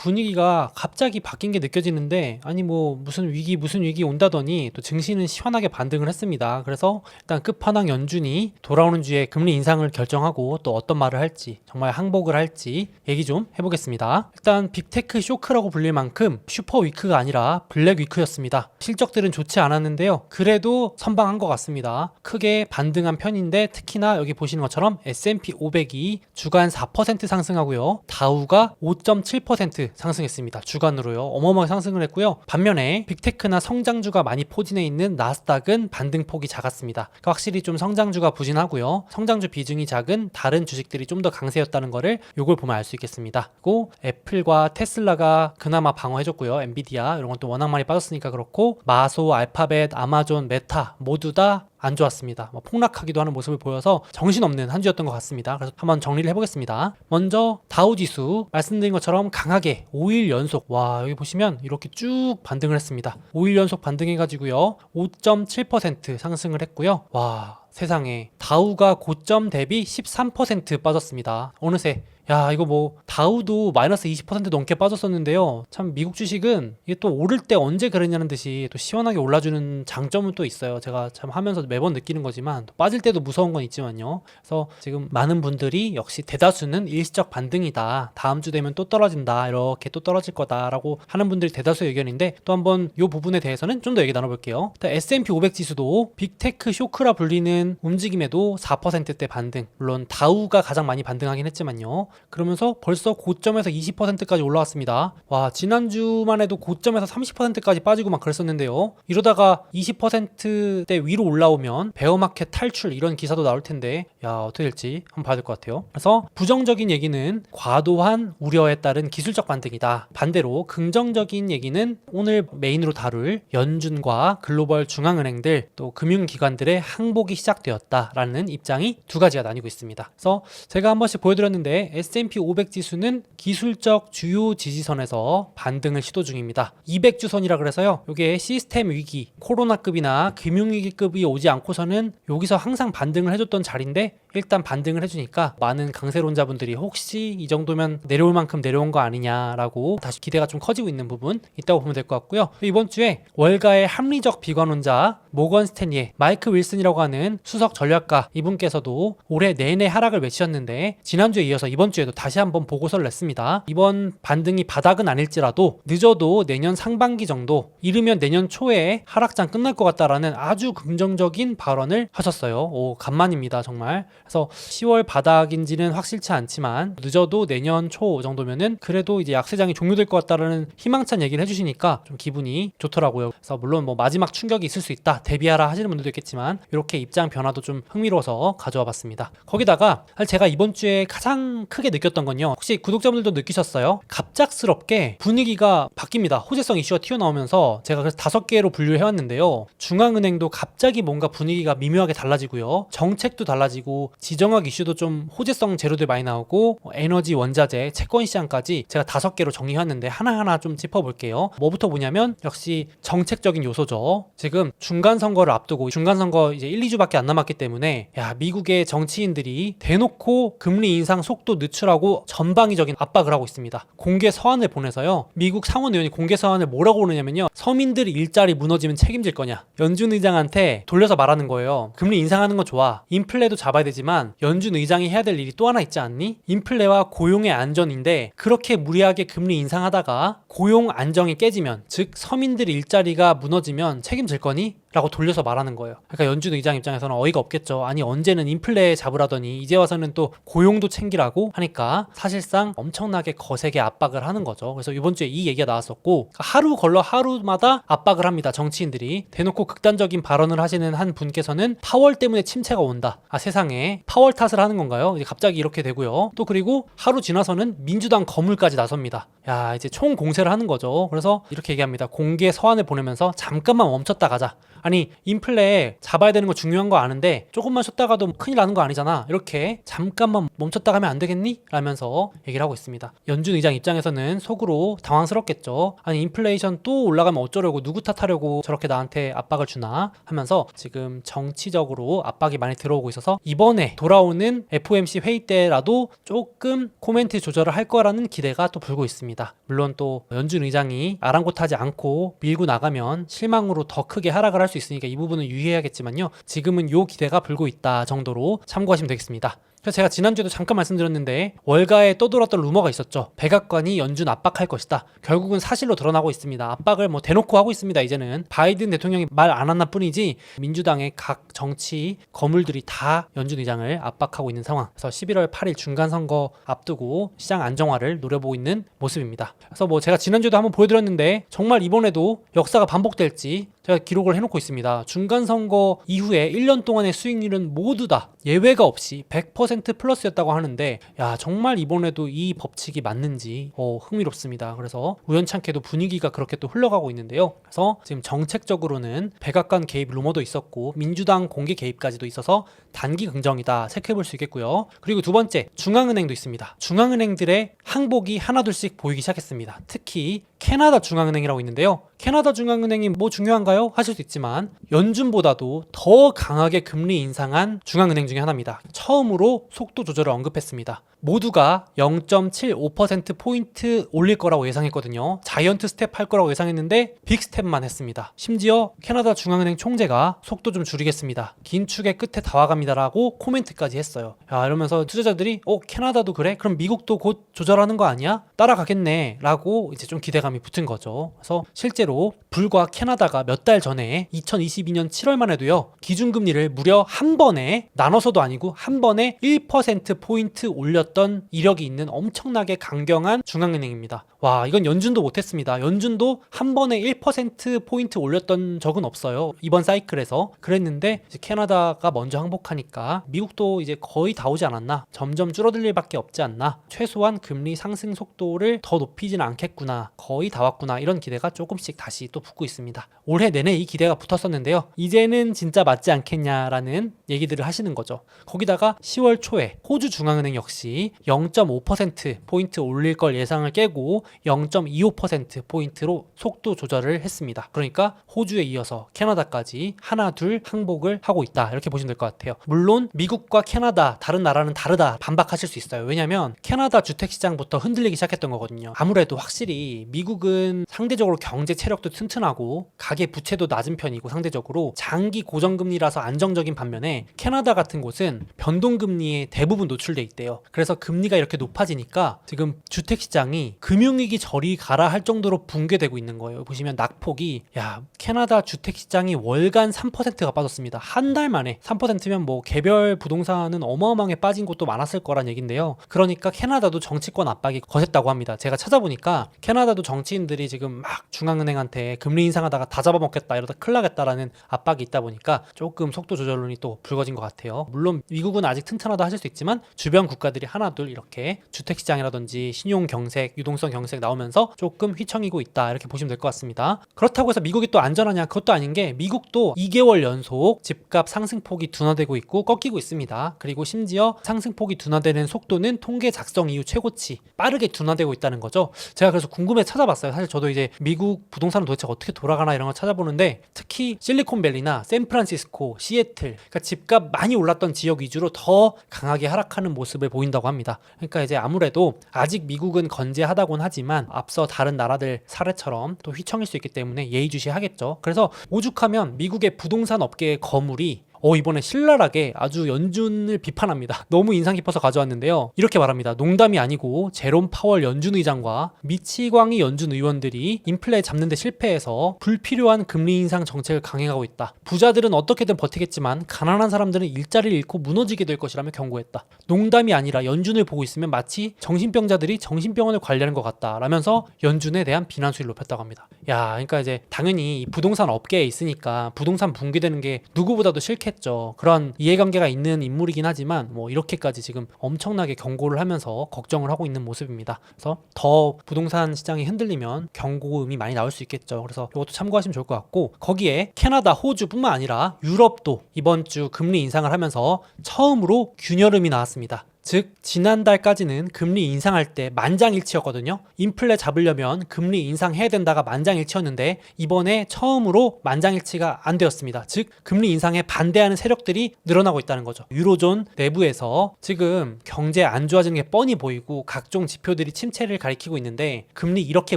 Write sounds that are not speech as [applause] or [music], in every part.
분위기가 갑자기 바뀐 게 느껴지는데 아니 뭐 무슨 위기 무슨 위기 온다더니 또 증시는 시원하게 반등을 했습니다. 그래서 일단 끝판왕 연준이 돌아오는 주에 금리 인상을 결정하고 또 어떤 말을 할지 정말 항복을 할지 얘기 좀 해보겠습니다. 일단 빅테크 쇼크라고 불릴 만큼 슈퍼 위크가 아니라 블랙 위크였습니다. 실적들은 좋지 않았는데요. 그래도 선방한 것 같습니다. 크게 반등한 편인데 특히나 여기 보시는 것처럼 S&P 500이 주간 4% 상승하고요. 다우가 5.7% 상승했습니다. 주간으로요. 어마어마하게 상승을 했고요. 반면에 빅테크나 성장주가 많이 포진해 있는 나스닥은 반등폭이 작았습니다. 그러니까 확실히 좀 성장주가 부진하고요. 성장주 비중이 작은 다른 주식들이 좀 더 강세였다는 거를 요걸 보면 알 수 있겠습니다. 그리고 애플과 테슬라가 그나마 방어해줬고요. 엔비디아 이런 것도 워낙 많이 빠졌으니까 그렇고 마소, 알파벳, 아마존, 메타 모두 다 안 좋았습니다. 뭐 폭락하기도 하는 모습을 보여서 정신없는 한 주였던 것 같습니다. 그래서 한번 정리를 해보겠습니다. 먼저 다우 지수 말씀드린 것처럼 강하게 5일 연속 와 여기 보시면 이렇게 쭉 반등을 했습니다. 5일 연속 반등해가지고요 5.7% 상승을 했고요. 와 세상에 다우가 고점 대비 13% 빠졌습니다. 어느새 야 이거 뭐 다우도 마이너스 20% 넘게 빠졌었는데요. 참 미국 주식은 이게 또 오를 때 언제 그랬냐는 듯이 또 시원하게 올라주는 장점은 또 있어요. 제가 참 하면서 매번 느끼는 거지만 또 빠질 때도 무서운 건 있지만요. 그래서 지금 많은 분들이 역시 대다수는 일시적 반등이다. 다음 주 되면 또 떨어진다. 이렇게 또 떨어질 거다라고 하는 분들이 대다수의 의견인데 또 한번 이 부분에 대해서는 좀 더 얘기 나눠볼게요. S&P 500 지수도 빅테크 쇼크라 불리는 움직임에도 4%대 반등. 물론 다우가 가장 많이 반등하긴 했지만요. 그러면서 벌써 고점에서 20%까지 올라왔습니다. 와, 지난주만 해도 고점에서 30%까지 빠지고 막 그랬었는데요. 이러다가 20%대 위로 올라오면 베어마켓 탈출 이런 기사도 나올 텐데, 야, 어떻게 될지 한번 봐야 될 것 같아요. 그래서 부정적인 얘기는 과도한 우려에 따른 기술적 반등이다. 반대로 긍정적인 얘기는 오늘 메인으로 다룰 연준과 글로벌 중앙은행들 또 금융기관들의 항복이 시작되었다라는 입장이 두 가지가 나뉘고 있습니다. 그래서 제가 한 번씩 보여드렸는데 S&P 500 지수는 기술적 주요 지지선에서 반등을 시도 중입니다. 200주선이라 그래서요. 이게 시스템 위기, 코로나급이나 금융위기급이 오지 않고서는 여기서 항상 반등을 해줬던 자리인데 일단 반등을 해주니까 많은 강세론자분들이 혹시 이 정도면 내려올 만큼 내려온 거 아니냐라고 다시 기대가 좀 커지고 있는 부분 있다고 보면 될 것 같고요. 이번 주에 월가의 합리적 비관론자 모건 스탠리의 마이크 윌슨이라고 하는 수석 전략가 이분께서도 올해 내내 하락을 외치셨는데 지난주에 이어서 이번 주에도 다시 한번 보고서를 냈습니다. 이번 반등이 바닥은 아닐지라도 늦어도 내년 상반기 정도 이르면 내년 초에 하락장 끝날 것 같다라는 아주 긍정적인 발언을 하셨어요. 오 간만입니다 정말. 그래서 10월 바닥인지는 확실치 않지만 늦어도 내년 초 정도면은 그래도 이제 약세장이 종료될 것 같다라는 희망찬 얘기를 해주시니까 좀 기분이 좋더라고요. 그래서 물론 뭐 마지막 충격이 있을 수 있다 대비하라 하시는 분들도 있겠지만 이렇게 입장 변화도 좀 흥미로워서 가져와 봤습니다. 거기다가 제가 이번 주에 가장 크게 느꼈던 건요. 혹시 구독자분들도 느끼셨어요? 갑작스럽게 분위기가 바뀝니다. 호재성 이슈가 튀어나오면서 제가 그래서 다섯 개로 분류해 왔는데요. 중앙은행도 갑자기 뭔가 분위기가 미묘하게 달라지고요. 정책도 달라지고 지정학 이슈도 좀 호재성 재료들 많이 나오고 뭐 에너지 원자재 채권 시장까지 제가 다섯 개로 정리해 왔는데 하나하나 좀 짚어볼게요. 뭐부터 보냐면 역시 정책적인 요소죠. 지금 중간 선거를 앞두고 중간 선거 이제 1, 2주밖에 안 남았기 때문에 야 미국의 정치인들이 대놓고 금리 인상 속도 늦추라고 전방위적인 압박을 하고 있습니다. 공개 서한을 보내서요. 미국 상원 의원이 공개 서한을 뭐라고 보내냐면요. 서민들 일자리 무너지면 책임질 거냐. 연준 의장한테 돌려서 말하는 거예요. 금리 인상하는 거 좋아. 인플레도 잡아야 되지만 연준 의장이 해야 될 일이 또 하나 있지 않니? 인플레와 고용의 안전인데 그렇게 무리하게 금리 인상하다가 고용 안정이 깨지면 즉 서민들 일자리가 무너지면 책임질 거니? 라고 돌려서 말하는 거예요. 그러니까 연준 의장 입장에서는 어이가 없겠죠. 아니 언제는 인플레 잡으라더니 이제 와서는 또 고용도 챙기라고 하니까 사실상 엄청나게 거세게 압박을 하는 거죠. 그래서 이번 주에 이 얘기가 나왔었고 그러니까 하루 걸러 하루마다 압박을 합니다. 정치인들이 대놓고 극단적인 발언을 하시는 한 분께서는 파월 때문에 침체가 온다. 아 세상에 파월 탓을 하는 건가요? 이제 갑자기 이렇게 되고요. 또 그리고 하루 지나서는 민주당 거물까지 나섭니다. 야 이제 총 공세를 하는 거죠. 그래서 이렇게 얘기합니다. 공개 서한을 보내면서 잠깐만 멈췄다 가자. 아니 인플레 잡아야 되는 거 중요한 거 아는데 조금만 쉬었다가도 큰일 나는 거 아니잖아. 이렇게 잠깐만 멈췄다 가면 안 되겠니? 라면서 얘기를 하고 있습니다. 연준 의장 입장에서는 속으로 당황스럽겠죠. 아니 인플레이션 또 올라가면 어쩌려고 누구 탓하려고 저렇게 나한테 압박을 주나 하면서 지금 정치적으로 압박이 많이 들어오고 있어서 이번에 돌아오는 FOMC 회의 때라도 조금 코멘트 조절을 할 거라는 기대가 또 불고 있습니다. 물론 또 연준 의장이 아랑곳하지 않고 밀고 나가면 실망으로 더 크게 하락을 할수 있으니까 이 부분은 유의해야겠지만요. 지금은 요 기대가 불고 있다 정도로 참고하시면 되겠습니다. 그래서 제가 지난주에도 잠깐 말씀드렸는데 월가에 떠돌았던 루머가 있었죠. 백악관이 연준 압박할 것이다. 결국은 사실로 드러나고 있습니다. 압박을 뭐 대놓고 하고 있습니다. 이제는 바이든 대통령이 말안 한나 뿐이지 민주당의 각 정치 거물들이 다 연준 의장을 압박하고 있는 상황. 그래서 11월 8일 중간 선거 앞두고 시장 안정화를 노려보고 있는 모습입니다. 그래서 뭐 제가 지난주에도 한번 보여드렸는데 정말 이번에도 역사가 반복될지 제가 기록을 해놓고 있습니다. 중간 선거 이후에 1년 동안의 수익률은 모두 다 예외가 없이 100% 플러스였다고 하는데 야 정말 이번에도 이 법칙이 맞는지 어, 흥미롭습니다. 그래서 우연찮게도 분위기가 그렇게 또 흘러가고 있는데요. 그래서 지금 정책적으로는 백악관 개입 루머도 있었고 민주당 공개 개입까지도 있어서 단기 긍정이다 체크해볼 수 있겠고요. 그리고 두 번째 중앙은행도 있습니다. 중앙은행들의 항복이 하나둘씩 보이기 시작했습니다. 특히 캐나다 중앙은행이라고 있는데요. 캐나다 중앙은행이 뭐 중요한가요? 하실 수 있지만 연준보다도 더 강하게 금리 인상한 중앙은행 중에 하나입니다. 처음으로 속도 조절을 언급했습니다. 모두가 0.75% 포인트 올릴 거라고 예상했거든요. 자이언트 스텝 할 거라고 예상했는데 빅 스텝만 했습니다. 심지어 캐나다 중앙은행 총재가 속도 좀 줄이겠습니다. 긴 축의 끝에 다 와갑니다라고 코멘트까지 했어요. 야, 이러면서 투자자들이 어 캐나다도 그래? 그럼 미국도 곧 조절하는 거 아니야? 따라가겠네 라고 이제 좀 기대감이 붙은 거죠. 그래서 실제로 불과 캐나다가 몇 달 전에 2022년 7월만 해도요 기준금리를 무려 한 번에 나눠서도 아니고 한 번에 1% 포인트 올렸 던 이력이 있는 엄청나게 강경한 중앙은행입니다. 와 이건 연준도 못했습니다. 연준도 한 번에 1% 포인트 올렸던 적은 없어요. 이번 사이클에서 그랬는데 캐나다가 먼저 항복하니까 미국도 이제 거의 다 오지 않았나 점점 줄어들 일밖에 없지 않나 최소한 금리 상승 속도를 더 높이진 않겠구나 거의 다 왔구나 이런 기대가 조금씩 다시 또 붙고 있습니다. 올해 내내 이 기대가 붙었었는데요. 이제는 진짜 맞지 않겠냐라는 얘기들을 하시는 거죠. 거기다가 10월 초에 호주 중앙은행 역시 0.5% 포인트 올릴 걸 예상을 깨고 0.25% 포인트로 속도 조절을 했습니다. 그러니까 호주에 이어서 캐나다까지 하나 둘 항복을 하고 있다. 이렇게 보시면 될 것 같아요. 물론 미국과 캐나다 다른 나라는 다르다 반박하실 수 있어요. 왜냐하면 캐나다 주택 시장부터 흔들리기 시작했던 거거든요. 아무래도 확실히 미국은 상대적으로 경제 체력도 튼튼하고 가계 부채도 낮은 편이고 상대적으로 장기 고정금리라서 안정적인 반면에 캐나다 같은 곳은 변동금리에 대부분 노출돼 있대요. 그래서 금리가 이렇게 높아지니까 지금 주택 시장이 금융 위기 저리 가라 할 정도로 붕괴되고 있는 거예요. 보시면 낙폭이 야 캐나다 주택 시장이 월간 3%가 빠졌습니다. 한 달 만에 3%면 뭐 개별 부동산은 어마어마하게 빠진 곳도 많았을 거란 얘긴데요. 그러니까 캐나다도 정치권 압박이 거셌다고 합니다. 제가 찾아보니까 캐나다도 정치인들이 지금 막 중앙은행한테 금리 인상하다가 다 잡아먹겠다 이러다 큰일 나겠다라는 압박이 있다 보니까 조금 속도 조절론이 또 불거진 것 같아요. 물론 미국은 아직 튼튼하다 하실 수 있지만 주변 국가들이 하나둘 이렇게 주택 시장이라든지 신용 경색, 유동성 경색 나오면서 조금 휘청이고 있다 이렇게 보시면 될 것 같습니다. 그렇다고 해서 미국이 또 안전하냐 그것도 아닌 게 미국도 2개월 연속 집값 상승폭이 둔화되고 있고 꺾이고 있습니다. 그리고 심지어 상승폭이 둔화되는 속도는 통계 작성 이후 최고치 빠르게 둔화되고 있다는 거죠. 제가 그래서 궁금해 찾아봤어요. 사실 저도 이제 미국 부동산은 도대체 어떻게 돌아가나 이런 걸 찾아보는데 특히 실리콘밸리나 샌프란시스코, 시애틀 그러니까 집값 많이 올랐던 지역 위주로 더 강하게 하락하는 모습을 보인다고 합니다. 그러니까 이제 아무래도 아직 미국은 건재하다곤 하지 만 앞서 다른 나라들 사례처럼 또 휘청일 수 있기 때문에 예의주시하겠죠. 그래서 오죽하면 미국의 부동산 업계의 거물이 어, 이번에 신랄하게 아주 연준을 비판합니다. 너무 인상 깊어서 가져왔는데요. 이렇게 말합니다. 농담이 아니고 제롬 파월 연준 의장과 미치광이 연준 의원들이 인플레 잡는데 실패해서 불필요한 금리 인상 정책을 강행하고 있다. 부자들은 어떻게든 버티겠지만 가난한 사람들은 일자리를 잃고 무너지게 될 것이라며 경고했다. 농담이 아니라 연준을 보고 있으면 마치 정신병자들이 정신병원을 관리하는 것 같다. 라면서 연준에 대한 비난 수위를 높였다고 합니다. 야, 그러니까 이제 당연히 이 부동산 업계에 있으니까 부동산 붕괴되는 게 누구보다도 싫겠 생각했죠. 그런 이해관계가 있는 인물이긴 하지만 뭐 이렇게까지 지금 엄청나게 경고를 하면서 걱정을 하고 있는 모습입니다. 그래서 더 부동산 시장이 흔들리면 경고음이 많이 나올 수 있겠죠. 그래서 이것도 참고하시면 좋을 것 같고 거기에 캐나다, 호주뿐만 아니라 유럽도 이번 주 금리 인상을 하면서 처음으로 균열음이 나왔습니다. 즉 지난달까지는 금리 인상할 때 만장일치였거든요. 인플레 잡으려면 금리 인상해야 된다가 만장일치였는데 이번에 처음으로 만장일치가 안 되었습니다. 즉 금리 인상에 반대하는 세력들이 늘어나고 있다는 거죠. 유로존 내부에서 지금 경제 안 좋아지는 게 뻔히 보이고 각종 지표들이 침체를 가리키고 있는데 금리 이렇게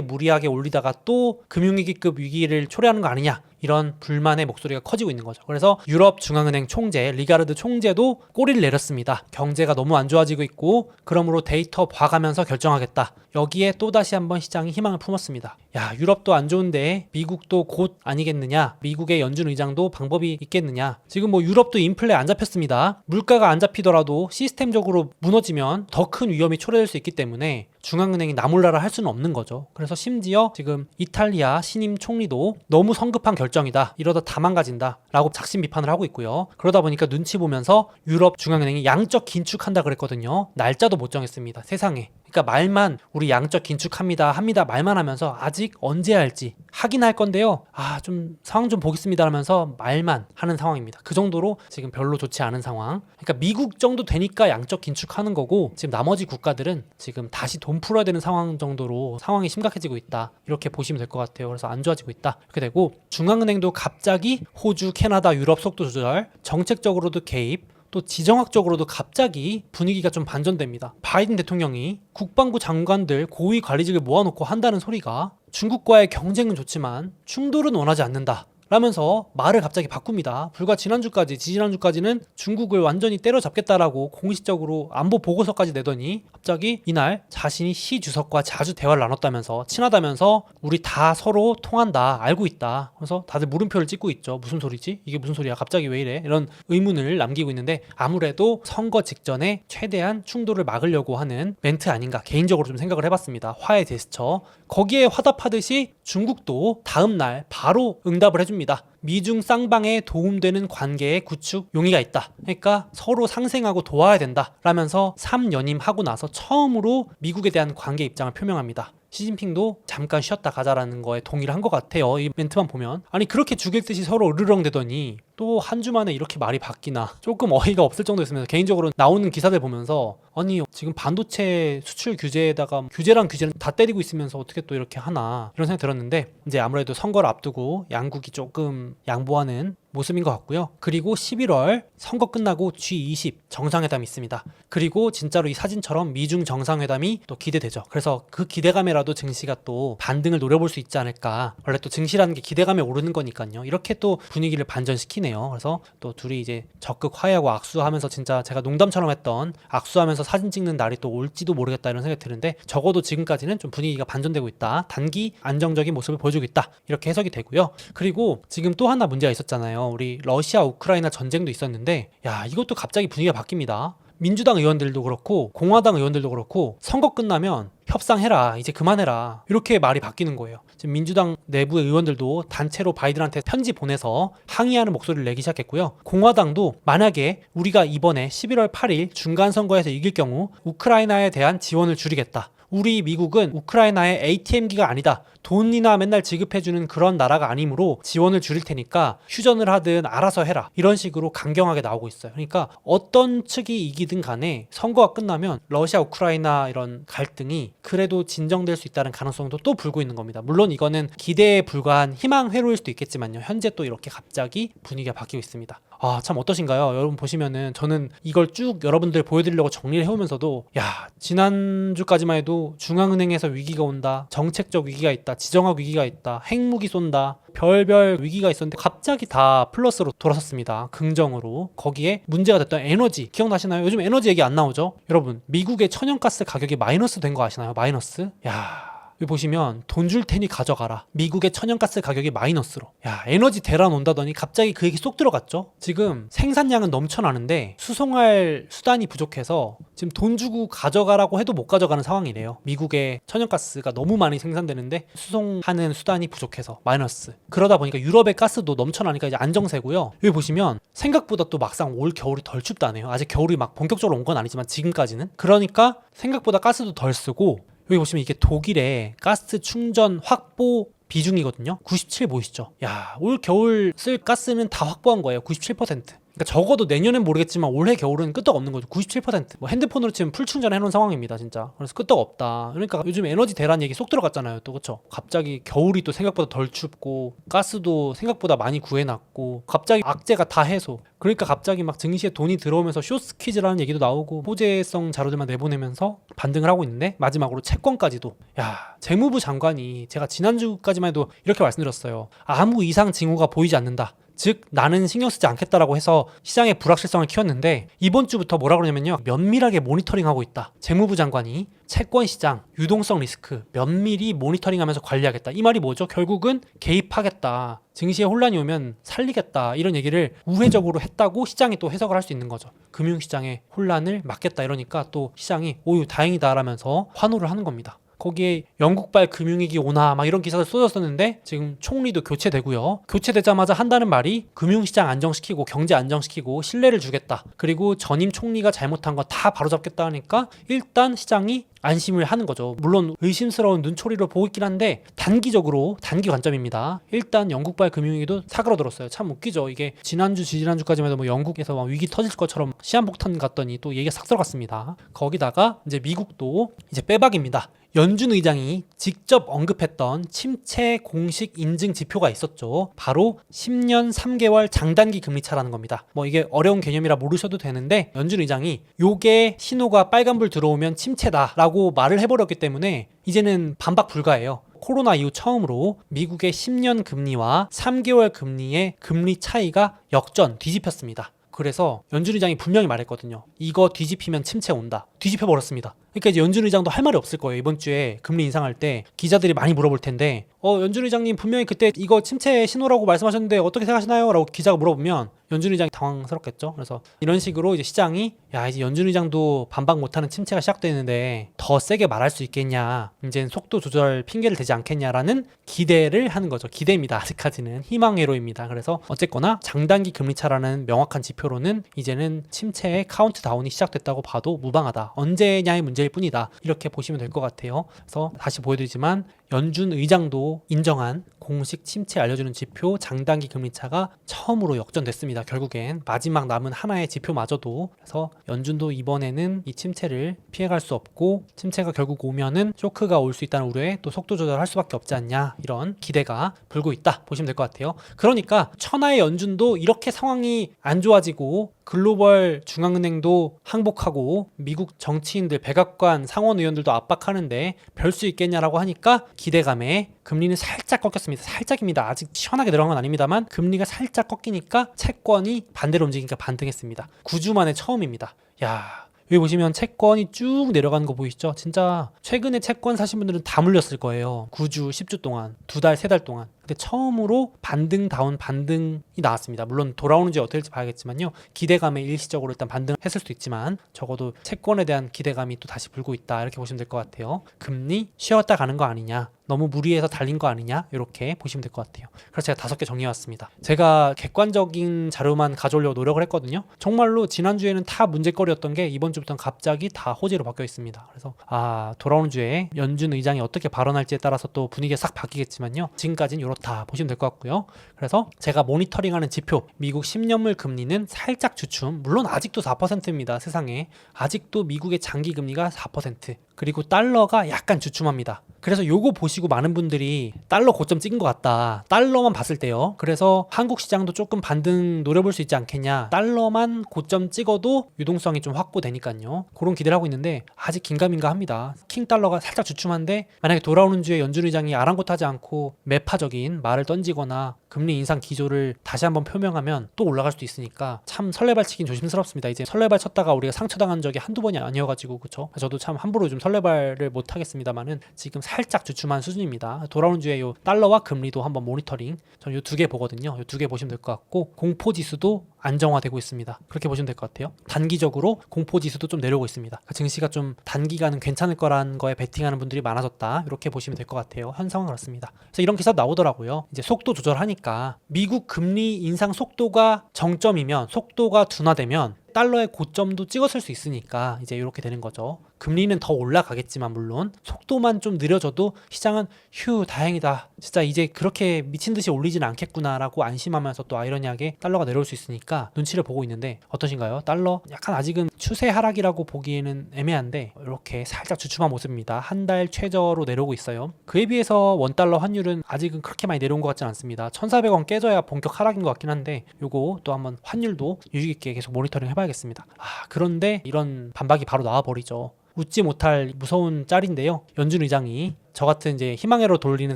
무리하게 올리다가 또 금융위기급 위기를 초래하는 거 아니냐 이런 불만의 목소리가 커지고 있는 거죠. 그래서 유럽 중앙은행 총재 리가르드 총재도 꼬리를 내렸습니다. 경제가 너무 안 좋아지고 있고 그러므로 데이터 봐가면서 결정하겠다. 여기에 또 다시 한번 시장이 희망을 품었습니다. 야, 유럽도 안 좋은데 미국도 곧 아니겠느냐? 미국의 연준 의장도 방법이 있겠느냐? 지금 뭐 유럽도 인플레 안 잡혔습니다. 물가가 안 잡히더라도 시스템적으로 무너지면 더 큰 위험이 초래될 수 있기 때문에 중앙은행이 나몰라라 할 수는 없는 거죠. 그래서 심지어 지금 이탈리아 신임 총리도 너무 성급한 결정이다. 이러다 다 망가진다. 라고 작심 비판을 하고 있고요. 그러다 보니까 눈치 보면서 유럽 중앙은행이 양적 긴축한다 그랬거든요. 날짜도 못 정했습니다. 세상에. 그러니까 말만 우리 양적 긴축합니다 합니다 말만 하면서 아직 언제 할지 하긴 할 건데요. 아 좀 상황 좀 보겠습니다 하면서 말만 하는 상황입니다. 그 정도로 지금 별로 좋지 않은 상황. 그러니까 미국 정도 되니까 양적 긴축하는 거고 지금 나머지 국가들은 지금 다시 돈 풀어야 되는 상황 정도로 상황이 심각해지고 있다. 이렇게 보시면 될 것 같아요. 그래서 안 좋아지고 있다. 이렇게 되고 중앙은행도 갑자기 호주 캐나다 유럽 속도 조절 정책적으로도 개입 또 지정학적으로도 갑자기 분위기가 좀 반전됩니다. 바이든 대통령이 국방부 장관들 고위 관리직을 모아놓고 한다는 소리가 중국과의 경쟁은 좋지만 충돌은 원하지 않는다. 라면서 말을 갑자기 바꿉니다. 불과 지난주까지, 지지난주까지는 중국을 완전히 때려잡겠다라고 공식적으로 안보 보고서까지 내더니 갑자기 이날 자신이 시 주석과 자주 대화를 나눴다면서 친하다면서 우리 다 서로 통한다, 알고 있다. 그래서 다들 물음표를 찍고 있죠. 무슨 소리지? 이게 무슨 소리야? 갑자기 왜 이래? 이런 의문을 남기고 있는데 아무래도 선거 직전에 최대한 충돌을 막으려고 하는 멘트 아닌가 개인적으로 좀 생각을 해봤습니다. 화해 제스처. 거기에 화답하듯이 중국도 다음 날 바로 응답을 해줍니다. 미중 쌍방에 도움되는 관계의 구축 용의가 있다. 그러니까 서로 상생하고 도와야 된다. 라면서 3연임 하고 나서 처음으로 미국에 대한 관계 입장을 표명합니다. 시진핑도 잠깐 쉬었다 가자라는 거에 동의를 한 것 같아요. 이 멘트만 보면. 아니 그렇게 죽일 듯이 서로 으르렁대더니 또 한 주 만에 이렇게 말이 바뀌나 조금 어이가 없을 정도였으면서 개인적으로 나오는 기사들 보면서 아니 지금 반도체 수출 규제에다가 규제랑 규제는 다 때리고 있으면서 어떻게 또 이렇게 하나 이런 생각이 들었는데 이제 아무래도 선거를 앞두고 양국이 조금 양보하는 모습인 것 같고요. 그리고 11월 선거 끝나고 G20 정상회담이 있습니다. 그리고 진짜로 이 사진처럼 미중 정상회담이 또 기대되죠. 그래서 그 기대감에라도 증시가 또 반등을 노려볼 수 있지 않을까. 원래 또 증시라는 게 기대감에 오르는 거니까요. 이렇게 또 분위기를 반전시키 네요. 그래서 또 둘이 이제 적극 화해하고 악수하면서 진짜 제가 농담처럼 했던 악수하면서 사진 찍는 날이 또 올지도 모르겠다 이런 생각이 드는데 적어도 지금까지는 좀 분위기가 반전되고 있다. 단기 안정적인 모습을 보여주고 있다. 이렇게 해석이 되고요. 그리고 지금 또 하나 문제가 있었잖아요. 우리 러시아 우크라이나 전쟁도 있었는데 야 이것도 갑자기 분위기가 바뀝니다. 민주당 의원들도 그렇고 공화당 의원들도 그렇고 선거 끝나면 협상해라 이제 그만해라 이렇게 말이 바뀌는 거예요. 지금 민주당 내부 의원들도 단체로 바이든한테 편지 보내서 항의하는 목소리를 내기 시작했고요. 공화당도 만약에 우리가 이번에 11월 8일 중간 선거에서 이길 경우 우크라이나에 대한 지원을 줄이겠다. 우리 미국은 우크라이나의 ATM기가 아니다. 돈이나 맨날 지급해주는 그런 나라가 아니므로 지원을 줄일 테니까 휴전을 하든 알아서 해라. 이런 식으로 강경하게 나오고 있어요. 그러니까 어떤 측이 이기든 간에 선거가 끝나면 러시아, 우크라이나 이런 갈등이 그래도 진정될 수 있다는 가능성도 또 불고 있는 겁니다. 물론 이거는 기대에 불과한 희망 회로일 수도 있겠지만요. 현재 또 이렇게 갑자기 분위기가 바뀌고 있습니다. 아, 참 어떠신가요? 여러분 보시면은 저는 이걸 쭉 여러분들 보여드리려고 정리를 해오면서도 야, 지난주까지만 해도 중앙은행에서 위기가 온다. 정책적 위기가 있다. 지정학 위기가 있다. 핵무기 쏜다. 별별 위기가 있었는데 갑자기 다 플러스로 돌아섰습니다. 긍정으로. 거기에 문제가 됐던 에너지. 기억나시나요? 요즘 에너지 얘기 안 나오죠? 여러분, 미국의 천연가스 가격이 마이너스 된 거 아시나요? 마이너스? 야, 여기 보시면 돈 줄 테니 가져가라. 미국의 천연가스 가격이 마이너스로. 야, 에너지 대란 온다더니 갑자기 그 얘기 쏙 들어갔죠. 지금 생산량은 넘쳐나는데 수송할 수단이 부족해서 지금 돈 주고 가져가라고 해도 못 가져가는 상황이래요. 미국의 천연가스가 너무 많이 생산되는데 수송하는 수단이 부족해서 마이너스. 그러다 보니까 유럽의 가스도 넘쳐나니까 이제 안정세고요. 여기 보시면 생각보다 또 막상 올 겨울이 덜 춥다네요. 아직 겨울이 막 본격적으로 온 건 아니지만 지금까지는. 그러니까 생각보다 가스도 덜 쓰고 여기 보시면 이게 독일의 가스 충전 확보 비중이거든요. 97 보이시죠? 야, 올 겨울 쓸 가스는 다 확보한 거예요. 97%. 그러니까 적어도 내년엔 모르겠지만 올해 겨울은 끄떡 없는 거죠. 97%. 뭐 핸드폰으로 치면 풀 충전해 놓은 상황입니다, 진짜. 그래서 끄떡 없다. 그러니까 요즘 에너지 대란 얘기 쏙 들어갔잖아요, 또 그렇죠. 갑자기 겨울이 또 생각보다 덜 춥고 가스도 생각보다 많이 구해놨고 갑자기 악재가 다 해소. 그러니까 갑자기 막 증시에 돈이 들어오면서 쇼스퀴즈라는 얘기도 나오고 호재성 자료들만 내보내면서 반등을 하고 있는데 마지막으로 채권까지도 야 재무부 장관이 제가 지난주까지만 해도 이렇게 말씀드렸어요 아무 이상 징후가 보이지 않는다 즉 나는 신경 쓰지 않겠다라고 해서 시장의 불확실성을 키웠는데 이번 주부터 뭐라 그러냐면요. 면밀하게 모니터링하고 있다. 재무부 장관이 채권 시장 유동성 리스크 면밀히 모니터링하면서 관리하겠다. 이 말이 뭐죠? 결국은 개입하겠다. 증시에 혼란이 오면 살리겠다. 이런 얘기를 우회적으로 했다고 시장이 또 해석을 할 수 있는 거죠. 금융시장의 혼란을 막겠다 이러니까 또 시장이 오유 다행이다라면서 환호를 하는 겁니다 거기에 영국발 금융위기 오나 막 이런 기사들 쏟았었는데 지금 총리도 교체되고요. 교체되자마자 한다는 말이 금융시장 안정시키고 경제 안정시키고 신뢰를 주겠다. 그리고 전임 총리가 잘못한 거 다 바로잡겠다 하니까 일단 시장이 안심을 하는 거죠. 물론 의심스러운 눈초리로 보고 있긴 한데 단기적으로 단기 관점입니다. 일단 영국발 금융위기도 사그러들었어요. 참 웃기죠. 이게 지난주 지지난주까지만 해도 뭐 영국에서 막 위기 터질 것처럼 시한폭탄 갔더니 또 얘기가 싹 들어갔습니다. 거기다가 이제 미국도 이제 빼박입니다. 연준 의장이 직접 언급했던 침체 공식 인증 지표가 있었죠. 바로 10년 3개월 장단기 금리 차라는 겁니다. 뭐 이게 어려운 개념이라 모르셔도 되는데 연준 의장이 요게 신호가 빨간불 들어오면 침체다라고 말을 해버렸기 때문에 이제는 반박 불가해요. 코로나 이후 처음으로 미국의 10년 금리와 3개월 금리의 금리 차이가 역전 뒤집혔습니다. 그래서 연준 의장이 분명히 말했거든요. 이거 뒤집히면 침체 온다. 뒤집혀 버렸습니다. 그러니까 이제 연준 의장도 할 말이 없을 거예요. 이번 주에 금리 인상할 때 기자들이 많이 물어볼 텐데, 어 연준 의장님 분명히 그때 이거 침체 신호라고 말씀하셨는데 어떻게 생각하시나요? 라고 기자가 물어보면 연준 의장이 당황스럽겠죠. 그래서 이런 식으로 이제 시장이 야 이제 연준 의장도 반박 못하는 침체가 시작되는데 더 세게 말할 수 있겠냐, 이제 속도 조절 핑계를 대지 않겠냐라는 기대를 하는 거죠. 기대입니다. 아직까지는 희망회로입니다. 그래서 어쨌거나 장단기 금리 차라는 명확한 지표로는 이제는 침체의 카운트다운이 시작됐다고 봐도 무방하다. 언제냐의 문제일 뿐이다. 이렇게 보시면 될 것 같아요. 그래서 다시 보여드리지만 연준 의장도 인정한 공식 침체 알려주는 지표 장단기 금리 차가 처음으로 역전됐습니다. 결국엔 마지막 남은 하나의 지표마저도 그래서 연준도 이번에는 이 침체를 피해갈 수 없고 침체가 결국 오면은 쇼크가 올 수 있다는 우려에 또 속도 조절할 수밖에 없지 않냐 이런 기대가 불고 있다 보시면 될 것 같아요. 그러니까 천하의 연준도 이렇게 상황이 안 좋아지고 글로벌 중앙은행도 항복하고 미국 정치인들 백악관 상원 의원들도 압박하는데 별 수 있겠냐라고 하니까 기대감에 금리는 살짝 꺾였습니다. 살짝입니다. 아직 시원하게 들어간 건 아닙니다만 금리가 살짝 꺾이니까 채권이 반대로 움직이니까 반등했습니다. 9주 만에 처음입니다. 야 여기 보시면 채권이 쭉 내려가는 거 보이시죠? 진짜 최근에 채권 사신 분들은 다 물렸을 거예요. 9주, 10주 동안, 두 달, 세 달 동안. 근데 처음으로 반등 다운 반등이 나왔습니다. 물론 돌아오는지 어떻게 될지 봐야겠지만요. 기대감에 일시적으로 일단 반등했을 수도 있지만 적어도 채권에 대한 기대감이 또 다시 불고 있다. 이렇게 보시면 될 것 같아요. 금리 쉬었다 가는 거 아니냐. 너무 무리해서 달린 거 아니냐 이렇게 보시면 될 것 같아요. 그래서 제가 다섯 개 정리해왔습니다. 제가 객관적인 자료만 가져오려고 노력을 했거든요. 정말로 지난주에는 다 문제거리였던 게 이번 주부터는 갑자기 다 호재로 바뀌어 있습니다. 그래서 아 돌아오는 주에 연준 의장이 어떻게 발언할지에 따라서 또 분위기가 싹 바뀌겠지만요. 지금까지는 이 렇다 보시면 될 것 같고요. 그래서 제가 모니터링하는 지표 미국 10년물 금리는 살짝 주춤 물론 아직도 4%입니다. 세상에 아직도 미국의 장기 금리가 4% 그리고 달러가 약간 주춤합니다. 그래서 요거 보시고 많은 분들이 달러 고점 찍은 것 같다. 달러만 봤을 때요. 그래서 한국 시장도 조금 반등 노려볼 수 있지 않겠냐. 달러만 고점 찍어도 유동성이 좀 확보되니까요. 그런 기대를 하고 있는데 아직 긴가민가 합니다. 킹 달러가 살짝 주춤한데 만약에 돌아오는 주에 연준 의장이 아랑곳하지 않고 매파적인 말을 던지거나 금리 인상 기조를 다시 한번 표명하면 또 올라갈 수도 있으니까 참 설레발 치긴 조심스럽습니다. 이제 설레발 쳤다가 우리가 상처당한 적이 한두 번이 아니어가지고 그쵸? 저도 참 함부로 좀 설레발을 못 하겠습니다만은 지금 살짝 주춤한 수준입니다. 돌아오는 주에 요 달러와 금리도 한번 모니터링 저는 요 두 개 보거든요. 요 두 개 보시면 될 것 같고 공포 지수도 안정화되고 있습니다. 그렇게 보시면 될 것 같아요. 단기적으로 공포 지수도 좀 내려오고 있습니다. 그 증시가 좀 단기간은 괜찮을 거라는 거에 베팅하는 분들이 많아졌다. 이렇게 보시면 될 것 같아요. 현상은 그렇습니다. 그래서 이런 기사 나오더라고요. 이제 속도 조절하니까 미국 금리 인상 속도가 정점이면 속도가 둔화되면 달러의 고점도 찍었을 수 있으니까 이제 이렇게 되는 거죠. 금리는 더 올라가겠지만 물론 속도만 좀 느려져도 시장은 휴 다행이다. 진짜 이제 그렇게 미친 듯이 올리지는 않겠구나라고 안심하면서 또 아이러니하게 달러가 내려올 수 있으니까 눈치를 보고 있는데 어떠신가요? 달러 약간 아직은 추세 하락이라고 보기에는 애매한데 이렇게 살짝 주춤한 모습입니다. 한 달 최저로 내려오고 있어요. 그에 비해서 원 달러 환율은 아직은 그렇게 많이 내려온 것 같지는 않습니다. 1,400원 깨져야 본격 하락인 것 같긴 한데 요거 또 한번 환율도 유익 있게 계속 모니터링 해봐야 겠습니다. 아 그런데 이런 반박이 바로 나와 버리죠. 웃지 못할 무서운 짤인데요. 연준 의장이 저 같은 이제 희망회로 돌리는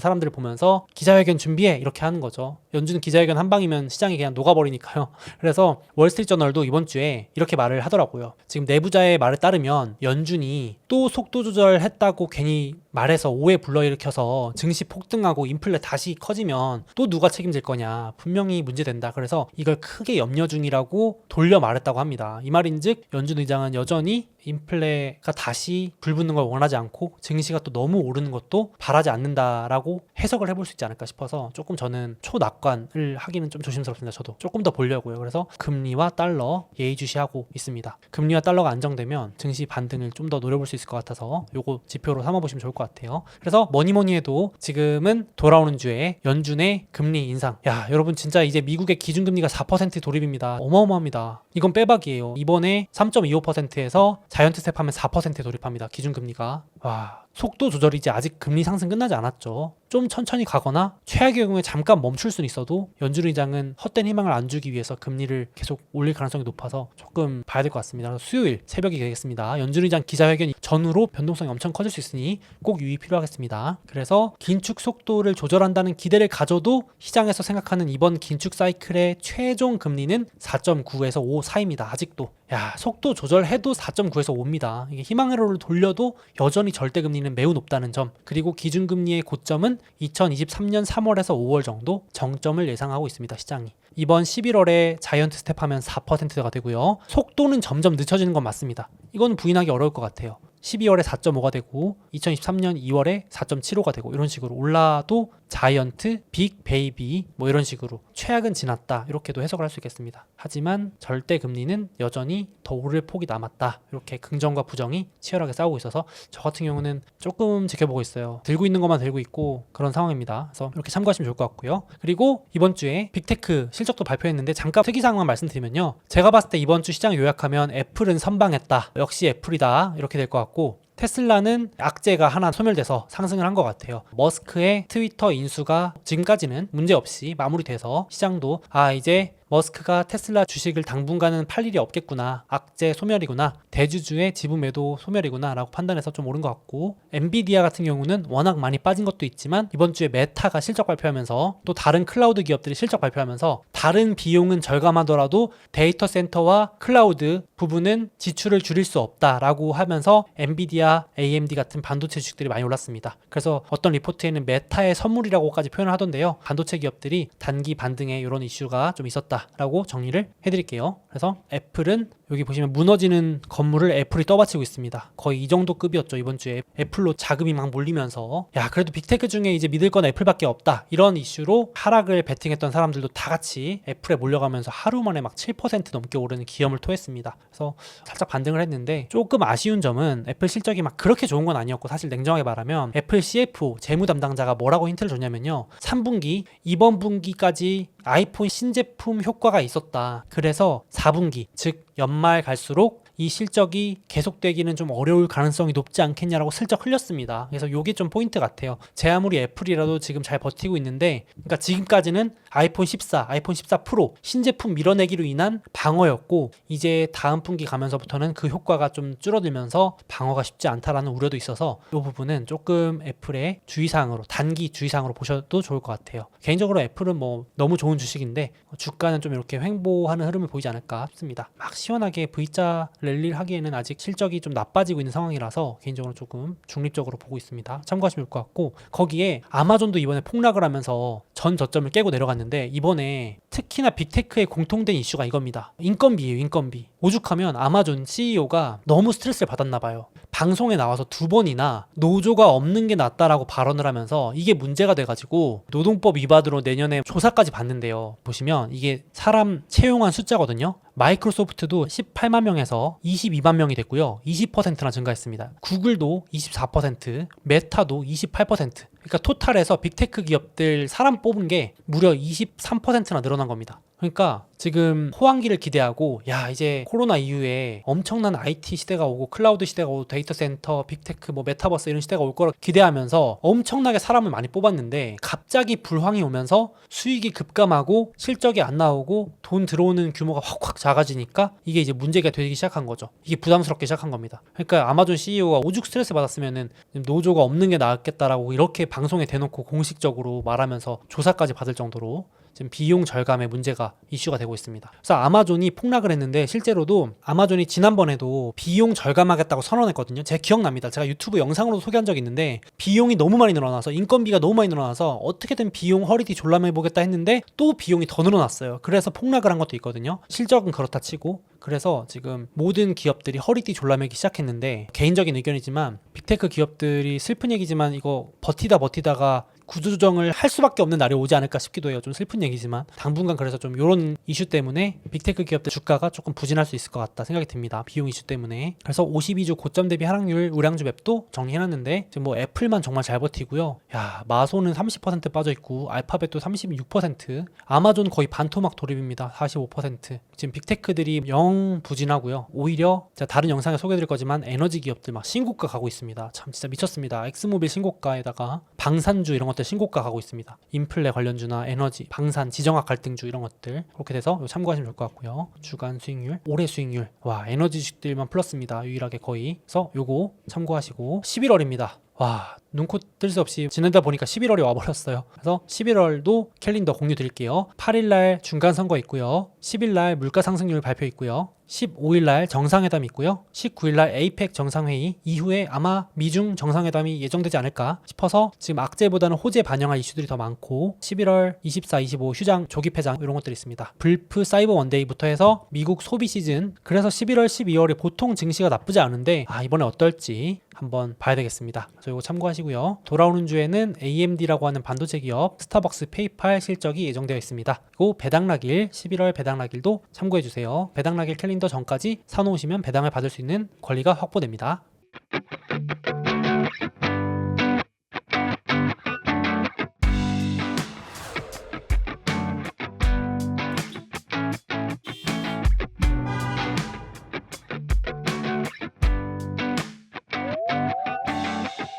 사람들을 보면서 기자회견 준비해 이렇게 하는 거죠. 연준 기자회견 한 방이면 시장이 그냥 녹아버리니까요. [laughs] 그래서 월스트리트저널도 이번 주에 이렇게 말을 하더라고요. 지금 내부자의 말에 따르면 연준이 또 속도 조절했다고 괜히 말해서 오해 불러일으켜서 증시 폭등하고 인플레 다시 커지면 또 누가 책임질 거냐 분명히 문제된다. 그래서 이걸 크게 염려 중이라고 돌려 말했다고 합니다. 이 말인즉 연준 의장은 여전히 인플레가 다시 불붙는 걸 원하지 않고 증시가 또 너무 오르는 것도 바라지 않는다라고 해석을 해볼 수 있지 않을까 싶어서 조금 저는 초낙관을 하기는 좀 조심스럽습니다. 저도 조금 더 보려고요. 그래서 금리와 달러 예의주시하고 있습니다. 금리와 달러가 안정되면 증시 반등을 좀 더 노려볼 수 있을 것 같아서 요거 지표로 삼아보시면 좋을 것 같아요. 그래서 뭐니 뭐니 해도 지금은 돌아오는 주에 연준의 금리 인상. 야 여러분 진짜 이제 미국의 기준금리가 4% 돌입입니다. 어마어마합니다. 이건 빼박이에요. 이번에 3.25%에서 자이언트 스텝 하면 4% 돌입합니다. 기준금리가. 와 속도 조절이지 아직 금리 상승 끝나지 않았죠. 좀 천천히 가거나 최악의 경우에 잠깐 멈출 수는 있어도 연준 의장은 헛된 희망을 안 주기 위해서 금리를 계속 올릴 가능성이 높아서 조금 봐야 될 것 같습니다. 수요일 새벽이 되겠습니다. 연준 의장 기자회견 전후로 변동성이 엄청 커질 수 있으니 꼭 유의 필요하겠습니다. 그래서 긴축 속도를 조절한다는 기대를 가져도 시장에서 생각하는 이번 긴축 사이클의 최종 금리는 4.9에서 5 사이입니다. 아직도. 야, 속도 조절해도 4.9에서 5입니다. 이게 희망 회로를 돌려도 여전히 절대 금리는 매우 높다는 점. 그리고 기준금리의 고점은 2023년 3월에서 5월 정도 정점을 예상하고 있습니다. 시장이. 이번 11월에 자이언트 스텝 하면 4%가 되고요. 속도는 점점 늦춰지는 건 맞습니다. 이건 부인하기 어려울 것 같아요. 12월에 4.5가 되고 2023년 2월에 4.75가 되고 이런 식으로 올라도 자이언트, 빅, 베이비 뭐 이런 식으로 최악은 지났다 이렇게도 해석을 할 수 있겠습니다. 하지만 절대 금리는 여전히 더 오를 폭이 남았다 이렇게 긍정과 부정이 치열하게 싸우고 있어서 저 같은 경우는 조금 지켜보고 있어요. 들고 있는 것만 들고 있고 그런 상황입니다. 그래서 이렇게 참고하시면 좋을 것 같고요. 그리고 이번 주에 빅테크 실적도 발표했는데 잠깐 특이사항만 말씀드리면요. 제가 봤을 때 이번 주 시장 요약하면 애플은 선방했다. 역시 애플이다 이렇게 될 것 같고 테슬라는 악재가 하나 소멸돼서 상승을 한 것 같아요. 머스크의 트위터 인수가 지금까지는 문제없이 마무리돼서 시장도 아 이제 머스크가 테슬라 주식을 당분간은 팔 일이 없겠구나. 악재 소멸이구나. 대주주의 지분 매도 소멸이구나. 라고 판단해서 좀 오른 것 같고 엔비디아 같은 경우는 워낙 많이 빠진 것도 있지만 이번 주에 메타가 실적 발표하면서 또 다른 클라우드 기업들이 실적 발표하면서 다른 비용은 절감하더라도 데이터 센터와 클라우드 부분은 지출을 줄일 수 없다라고 하면서 엔비디아, AMD 같은 반도체 주식들이 많이 올랐습니다. 그래서 어떤 리포트에는 메타의 선물이라고까지 표현을 하던데요. 반도체 기업들이 단기 반등에 이런 이슈가 좀 있었다. 라고 정리를 해드릴게요. 그래서 애플은 여기 보시면 무너지는 건물을 애플이 떠받치고 있습니다. 거의 이 정도 급이었죠 이번 주에 애플로 자금이 막 몰리면서 야 그래도 빅테크 중에 이제 믿을 건 애플밖에 없다 이런 이슈로 하락을 베팅했던 사람들도 다 같이 애플에 몰려가면서 하루 만에 막 7% 넘게 오르는 기염을 토했습니다. 그래서 살짝 반등을 했는데 조금 아쉬운 점은 애플 실적이 막 그렇게 좋은 건 아니었고 사실 냉정하게 말하면 애플 CFO 재무 담당자가 뭐라고 힌트를 줬냐면요 3분기 이번 분기까지 아이폰 신제품 효과가 있었다. 그래서 4분기 즉 연말 갈수록 이 실적이 계속되기는 좀 어려울 가능성이 높지 않겠냐라고 슬쩍 흘렸습니다. 그래서 요게 좀 포인트 같아요. 제 아무리 애플이라도 지금 잘 버티고 있는데, 그러니까 지금까지는 아이폰 14, 아이폰 14 프로 신제품 밀어내기로 인한 방어였고, 이제 다음 분기 가면서부터는 그 효과가 좀 줄어들면서 방어가 쉽지 않다라는 우려도 있어서 이 부분은 조금 애플의 주의사항으로 단기 주의사항으로 보셔도 좋을 것 같아요. 개인적으로 애플은 뭐 너무 좋은 주식인데 주가는 좀 이렇게 횡보하는 흐름을 보이지 않을까 싶습니다. 막 시원하게 V자 랠리를 하기에는 아직 실적이 좀 나빠지고 있는 상황이라서 개인적으로 조금 중립적으로 보고 있습니다. 참고하시면 좋을 것 같고 거기에 아마존도 이번에 폭락을 하면서 전 저점을 깨고 내려갔는데 이번에 특히나 빅테크의 공통된 이슈가 이겁니다. 인건비예요, 인건비. 오죽하면 아마존 CEO가 너무 스트레스를 받았나 봐요. 방송에 나와서 두 번이나 노조가 없는 게 낫다라고 발언을 하면서 이게 문제가 돼가지고 노동법 위반으로 내년에 조사까지 받는데요. 보시면 이게 사람 채용한 숫자거든요. 마이크로소프트도 18만 명에서 22만 명이 됐고요. 20%나 증가했습니다. 구글도 24%, 메타도 28%. 그러니까 토탈에서 빅테크 기업들 사람 뽑은 게 무려 23%나 늘어난 겁니다. 그러니까 지금 호황기를 기대하고 야 이제 코로나 이후에 엄청난 IT 시대가 오고 클라우드 시대가 오고 데이터 센터, 빅테크, 뭐 메타버스 이런 시대가 올 거라 기대하면서 엄청나게 사람을 많이 뽑았는데 갑자기 불황이 오면서 수익이 급감하고 실적이 안 나오고 돈 들어오는 규모가 확확 작아지니까 이게 이제 문제가 되기 시작한 거죠. 이게 부담스럽게 시작한 겁니다. 그러니까 아마존 CEO가 오죽 스트레스 받았으면은 노조가 없는 게 나았겠다라고 이렇게 방송에 대놓고 공식적으로 말하면서 조사까지 받을 정도로 지금 비용 절감의 문제가 이슈가 되고 있습니다. 그래서 아마존이 폭락을 했는데 실제로도 아마존이 지난번에도 비용 절감하겠다고 선언했거든요. 제가 기억납니다. 제가 유튜브 영상으로 소개한 적이 있는데 비용이 너무 많이 늘어나서 인건비가 너무 많이 늘어나서 어떻게든 비용 허리띠 졸라매 보겠다 했는데 또 비용이 더 늘어났어요. 그래서 폭락을 한 것도 있거든요. 실적은 그렇다 치고 그래서 지금 모든 기업들이 허리띠 졸라매기 시작했는데 개인적인 의견이지만 빅테크 기업들이 슬픈 얘기지만 이거 버티다 버티다가 구조조정을 할 수밖에 없는 날이 오지 않을까 싶기도 해요. 좀 슬픈 얘기지만 당분간 그래서 좀 이런 이슈 때문에 빅테크 기업들 주가가 조금 부진할 수 있을 것 같다 생각이 듭니다. 비용 이슈 때문에. 그래서 52주 고점 대비 하락률 우량주 맵도 정리해놨는데 지금 뭐 애플만 정말 잘 버티고요. 야 마소는 30% 빠져 있고 알파벳도 36%, 아마존 거의 반토막 돌입입니다. 45%. 지금 빅테크들이 영 부진하고요. 오히려 제가 다른 영상에 소개해드릴 거지만 에너지 기업들 막 신고가 가고 있습니다. 참 진짜 미쳤습니다. 엑스모빌 신고가에다가 방산주 이런 것들 신고가 가고 있습니다. 인플레 관련주나 에너지, 방산, 지정학 갈등주 이런 것들 그렇게 돼서 참고하시면 좋을 것 같고요. 주간 수익률, 올해 수익률 와 에너지 주식들만 플러스입니다. 유일하게 거의. 그래서 요거 참고하시고 11월입니다. 와 눈코 뜰수 없이 지내다 보니까 11월이 와버렸어요. 그래서 11월도 캘린더 공유 드릴게요. 8일날 중간 선거 있고요. 10일날 물가 상승률 발표 있고요. 15일날 정상회담 있고요. 19일날 에이펙 정상회의 이후에 아마 미중 정상회담이 예정되지 않을까 싶어서 지금 악재보다는 호재 반영할 이슈들이 더 많고 11월 24, 25 휴장 조기 폐장 이런 것들이 있습니다. 불프 사이버 원데이부터 해서 미국 소비 시즌 그래서 11월, 12월에 보통 증시가 나쁘지 않은데 아 이번에 어떨지 한번 봐야 되겠습니다. 그래서 이거 참고 하시고요. 돌아오는 주에는 AMD라고 하는 반도체 기업 스타벅스 페이팔 실적이 예정되어 있습니다. 그리고 배당락일 11월 배당락일도 참고해 주세요. 배당락일 캘린더 전까지 사놓으시면 배당을 받을 수 있는 권리가 확보됩니다.